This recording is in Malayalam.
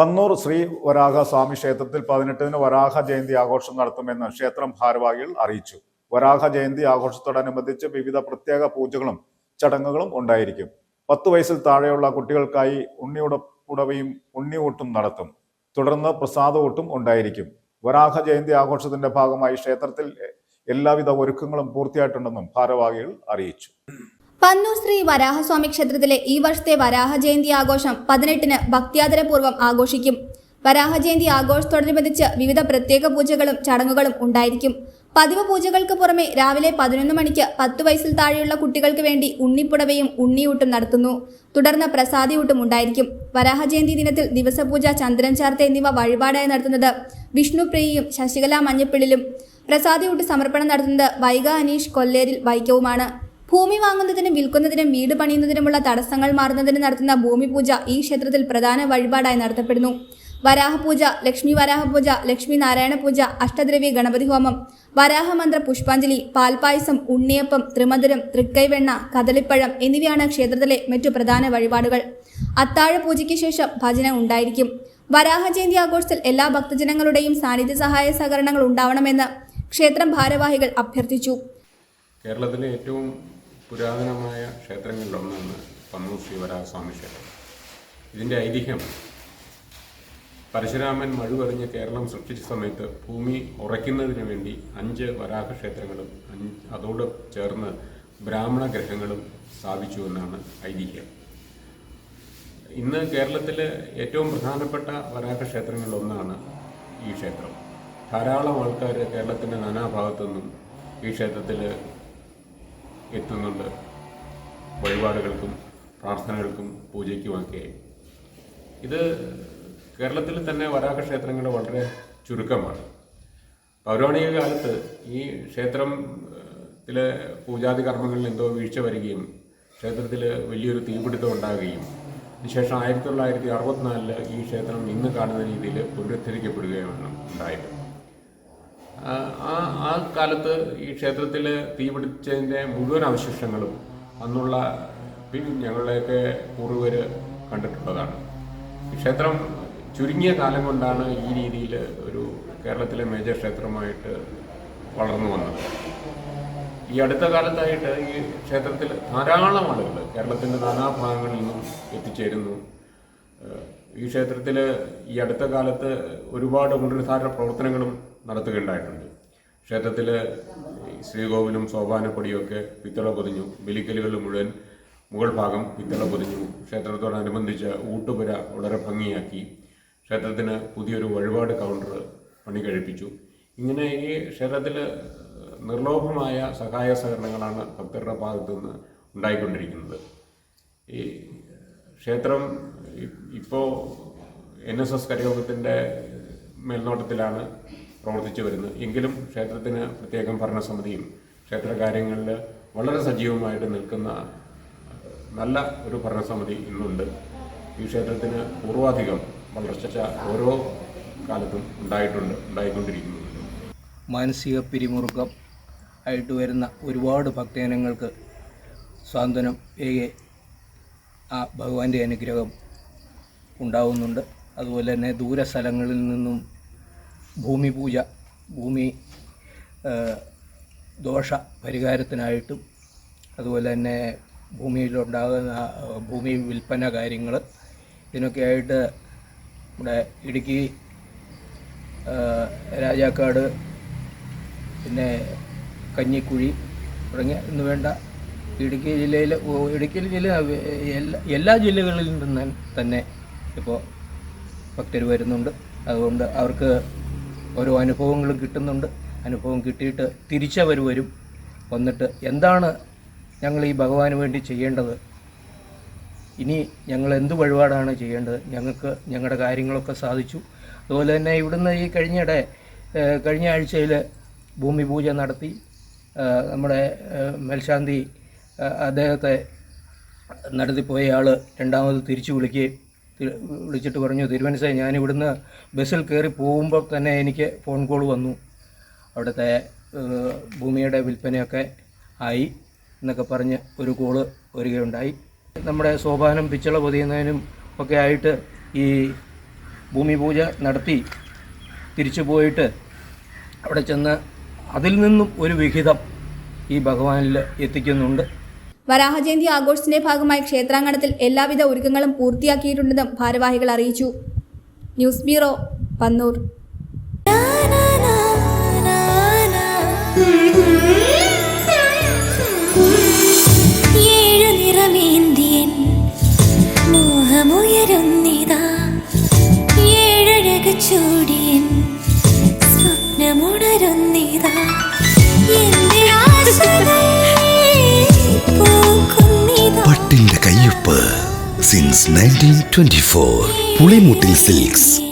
പന്നൂർ ശ്രീ വരാഹ സ്വാമി ക്ഷേത്രത്തിൽ പതിനെട്ടിന് വരാഹ ജയന്തി ആഘോഷം നടത്തുമെന്ന് ക്ഷേത്രം ഭാരവാഹികൾ അറിയിച്ചു. വരാഹ ജയന്തി ആഘോഷത്തോടനുബന്ധിച്ച് വിവിധ പ്രത്യേക പൂജകളും ചടങ്ങുകളും ഉണ്ടായിരിക്കും. പത്ത് വയസ്സിൽ താഴെയുള്ള കുട്ടികൾക്കായി ഉണ്ണിയുട ഉടവയും ഉണ്ണിയൂട്ടും നടത്തും. തുടർന്ന് പ്രസാദവൂട്ടും ഉണ്ടായിരിക്കും. വരാഹ ജയന്തി ആഘോഷത്തിന്റെ ഭാഗമായി ക്ഷേത്രത്തിൽ എല്ലാവിധ ഒരുക്കങ്ങളും പൂർത്തിയായിട്ടുണ്ടെന്നും ഭാരവാഹികൾ അറിയിച്ചു. പന്നൂർ ശ്രീ വരാഹസ്വാമി ക്ഷേത്രത്തിലെ ഈ വർഷത്തെ വരാഹ ജയന്തി ആഘോഷം പതിനെട്ടിന് ഭക്തിയാദരപൂർവം ആഘോഷിക്കും. വരാഹ ജയന്തി ആഘോഷത്തോടനുബന്ധിച്ച് വിവിധ പ്രത്യേക പൂജകളും ചടങ്ങുകളും ഉണ്ടായിരിക്കും. പതിവ് പൂജകൾക്ക് പുറമെ രാവിലെ പതിനൊന്ന് മണിക്ക് പത്ത് വയസ്സിൽ താഴെയുള്ള കുട്ടികൾക്ക് വേണ്ടി ഉണ്ണിപ്പുടവയും ഉണ്ണിയൂട്ടും നടത്തുന്നു. തുടർന്ന് പ്രസാദിയൂട്ടും ഉണ്ടായിരിക്കും. വരാഹ ജയന്തി ദിനത്തിൽ ദിവസപൂജ ചന്ദ്രൻ ചാർത്ത എന്നിവ വഴിപാടായി നടത്തുന്നത് വിഷ്ണുപ്രിയയും ശശികല മഞ്ഞപ്പിള്ളിലും. പ്രസാദിയൂട്ട് സമർപ്പണം നടത്തുന്നത് വൈഗ അനീഷ് കൊല്ലേരിൽ വൈക്കവുമാണ്. ഭൂമി വാങ്ങുന്നതിനും വിൽക്കുന്നതിനും വീട് പണിയുന്നതിനുമുള്ള തടസ്സങ്ങൾ മാറുന്നതിന് നടത്തുന്ന ഭൂമി പൂജ ഈ ക്ഷേത്രത്തിൽ പ്രധാന വഴിപാടായി നടത്തപ്പെടുന്നു. വരാഹപൂജ ലക്ഷ്മി വരാഹപൂജ ലക്ഷ്മി നാരായണ പൂജ അഷ്ടദ്രവ്യ ഗണപതി ഹോമം വരാഹമന്ത്ര പുഷ്പാഞ്ജലി പാൽപായസം ഉണ്ണിയപ്പം ത്രിമധുരം തൃക്കൈവെണ്ണ കദളിപ്പഴം എന്നിവയാണ് ക്ഷേത്രത്തിലെ മറ്റു പ്രധാന വഴിപാടുകൾ. അത്താഴ പൂജയ്ക്ക് ശേഷം ഭജന ഉണ്ടായിരിക്കും. വരാഹ ജയന്തി ആഘോഷത്തിൽ എല്ലാ ഭക്തജനങ്ങളുടെയും സാന്നിധ്യ സഹായ സഹകരണങ്ങൾ ഉണ്ടാവണമെന്ന് ക്ഷേത്രം ഭാരവാഹികൾ അഭ്യർത്ഥിച്ചു. കേരളത്തിലെ ഏറ്റവും പുരാതനമായ ക്ഷേത്രങ്ങളിലൊന്നാണ് പന്നൂർ ശ്രീവരാഹസ്വാമി ക്ഷേത്രം ഇതിന്റെ ഐതിഹ്യം പരശുരാമൻ മഴുവറിഞ്ഞ് കേരളം സൃഷ്ടിച്ച സമയത്ത് ഭൂമി ഉറയ്ക്കുന്നതിന് വേണ്ടി അഞ്ച് വരാഹക്ഷേത്രങ്ങളും അതോട് ചേർന്ന് ബ്രാഹ്മണ ഗ്രഹങ്ങളും സ്ഥാപിച്ചു എന്നാണ് ഐതിഹ്യം. ഇന്ന് കേരളത്തിലെ ഏറ്റവും പ്രധാനപ്പെട്ട വരാഹക്ഷേത്രങ്ങളിലൊന്നാണ് ഈ ക്ഷേത്രം. ധാരാളം ആൾക്കാർ കേരളത്തിന്റെ നാനാഭാഗത്തു നിന്നും ഈ ക്ഷേത്രത്തിൽ എത്തുന്നുണ്ട് വഴിപാടുകൾക്കും പ്രാർത്ഥനകൾക്കും പൂജയ്ക്കുമൊക്കെ. ഇത് കേരളത്തിൽ തന്നെ വരാഹ ക്ഷേത്രങ്ങൾ വളരെ ചുരുക്കമാണ്. പൗരാണിക കാലത്ത് ഈ ക്ഷേത്രത്തിലെ പൂജാതി കർമ്മങ്ങളിൽ എന്തോ വീഴ്ച വരികയും ക്ഷേത്രത്തിൽ വലിയൊരു തീപിടുത്തം ഉണ്ടാകുകയും അതിനുശേഷം ആയിരത്തി തൊള്ളായിരത്തി അറുപത്തിനാലിൽ ഈ ക്ഷേത്രം ഇന്ന് കാണുന്ന രീതിയിൽ പുനരുദ്ധരിക്കപ്പെടുകയാണ് ഉണ്ടായത്. ആ ആ- കാലത്ത് ഈ ക്ഷേത്രത്തിൽ തീപിടിച്ചതിന്റെ മുഴുവൻ അവശിഷ്ടങ്ങളും അന്നുള്ള ഞങ്ങളുടെയൊക്കെ പൂർവർ കണ്ടിട്ടുള്ളതാണ്. ക്ഷേത്രം ചുരുങ്ങിയ കാലം കൊണ്ടാണ് ഈ രീതിയിൽ ഒരു കേരളത്തിലെ മേജർ ക്ഷേത്രമായിട്ട് വളർന്നു വന്നത്. ഈ അടുത്ത കാലത്തായിട്ട് ഈ ക്ഷേത്രത്തിൽ ധാരാളം ആളുകൾ കേരളത്തിന്റെ നാനാഭാഗങ്ങളിൽ നിന്നും എത്തിച്ചേരുന്നു. ഈ ക്ഷേത്രത്തിൽ ഈ അടുത്ത കാലത്ത് ഒരുപാട് പുനരുദ്ധാരണ പ്രവർത്തനങ്ങളും നടത്തുകയുണ്ടായിട്ടുണ്ട്. ക്ഷേത്രത്തിൽ ശ്രീകോവിലും സോപാനപ്പൊടിയൊക്കെ പിത്തള പൊതിഞ്ഞു. ബലിക്കലുകൾ മുഴുവൻ മുകൾ ഭാഗം പിത്തള പൊതിഞ്ഞു. ക്ഷേത്രത്തോടനുബന്ധിച്ച് ഊട്ടുപുര വളരെ ഭംഗിയാക്കി ക്ഷേത്രത്തിന് പുതിയൊരു വഴിപാട് കൗണ്ടർ പണി കഴിപ്പിച്ചു. ഇങ്ങനെ ഈ ക്ഷേത്രത്തിൽ നിർലോഭമായ സഹായ സഹകരണങ്ങളാണ് ഭക്തരുടെ ഭാഗത്തു നിന്ന് ഉണ്ടായിക്കൊണ്ടിരിക്കുന്നത്. ഈ ക്ഷേത്രം ഇപ്പോൾ എൻ എസ് എസ് കരയോഗത്തിന്റെ മേൽനോട്ടത്തിലാണ് പ്രവർത്തിച്ചു വരുന്നത് എങ്കിലും ക്ഷേത്രത്തിന് പ്രത്യേകം ഭരണസമിതിയും ക്ഷേത്ര കാര്യങ്ങളിൽ വളരെ സജീവമായിട്ട് നിൽക്കുന്ന നല്ല ഒരു ഭരണസമിതി ഇന്നുണ്ട്. ഈ ക്ഷേത്രത്തിന് പൂർവാധികം വളർച്ച ഓരോ കാലത്തും ഉണ്ടായിട്ടുണ്ട് ഉണ്ടായിക്കൊണ്ടിരിക്കുന്നുണ്ട്. മാനസിക പിരിമുറുക്കം ആയിട്ട് വരുന്ന ഒരുപാട് ഭക്തജനങ്ങൾക്ക് സ്വാന്തനം ഏകെ ആ ഭഗവാന്റെ അനുഗ്രഹം ഉണ്ടാവുന്നുണ്ട്. അതുപോലെ തന്നെ ദൂര സ്ഥലങ്ങളിൽ നിന്നും ഭൂമി പൂജ ഭൂമി ദോഷ പരിഹാരത്തിനായിട്ടും അതുപോലെ തന്നെ ഭൂമിയിലുണ്ടാകുന്ന ഭൂമി വിൽപ്പന കാര്യങ്ങൾ ഇതിനൊക്കെയായിട്ട് നമ്മുടെ ഇടുക്കി രാജാക്കാട് പിന്നെ കഞ്ഞിക്കുഴി തുടങ്ങിയ എന്ന് വേണ്ട ഇടുക്കി ജില്ലയിൽ ഇടുക്കി ജില്ല എല്ലാ എല്ലാ ജില്ലകളിൽ നിന്ന് തന്നെ ഇപ്പോൾ ഭക്തർ വരുന്നുണ്ട്. അതുകൊണ്ട് അവർക്ക് ഓരോ അനുഭവങ്ങളും കിട്ടുന്നുണ്ട്. അനുഭവം കിട്ടിയിട്ട് തിരിച്ചവർ വരും. വന്നിട്ട് എന്താണ് ഞങ്ങൾ ഈ ഭഗവാന് വേണ്ടി ചെയ്യേണ്ടത്? ഇനി ഞങ്ങൾ എന്ത് വഴിപാടാണ് ചെയ്യേണ്ടത്? ഞങ്ങൾക്ക് ഞങ്ങളുടെ കാര്യങ്ങളൊക്കെ സാധിച്ചു. അതുപോലെ തന്നെ ഇവിടുന്ന് ഈ കഴിഞ്ഞിടെ കഴിഞ്ഞ ആഴ്ചയിൽ ഭൂമി പൂജ നടത്തി നമ്മുടെ മേൽശാന്തി അദ്ദേഹത്തെ നടത്തിപ്പോയ ആൾ രണ്ടാമത് തിരിച്ചു വിളിക്കുകയും വിളിച്ചിട്ട് പറഞ്ഞു തിരുവനന്തപുരം ഞാൻ ഇവിടുന്ന് ബസ്സിൽ കയറി പോകുമ്പോൾ തന്നെ എനിക്ക് ഫോൺ കോൾ വന്നു. അവിടുത്തെ ഭൂമിയുടെ വിൽപ്പനയൊക്കെ ആയി എന്നൊക്കെ പറഞ്ഞ് ഒരു കോൾ വരികയുണ്ടായി. നമ്മുടെ സോപാനം പിച്ചള പൊതിയുന്നതിനും ഒക്കെ ആയിട്ട് ഈ ഭൂമി പൂജ നടത്തി തിരിച്ചു പോയിട്ട് അവിടെ ചെന്ന് അതിൽ നിന്നും ഒരു വിഹിതം ഈ ഭഗവാനിൽ എത്തിക്കുന്നുണ്ട്. വരാഹ ജയന്തി ആഘോഷത്തിന്റെ ഭാഗമായി ക്ഷേത്രാങ്കണത്തിൽ എല്ലാവിധ ഒരുക്കങ്ങളും പൂർത്തിയാക്കിയിട്ടുണ്ടെന്നും ഭാരവാഹികൾ അറിയിച്ചു. News bureau Pannur. Nineteen twenty four Pulimoottil silks.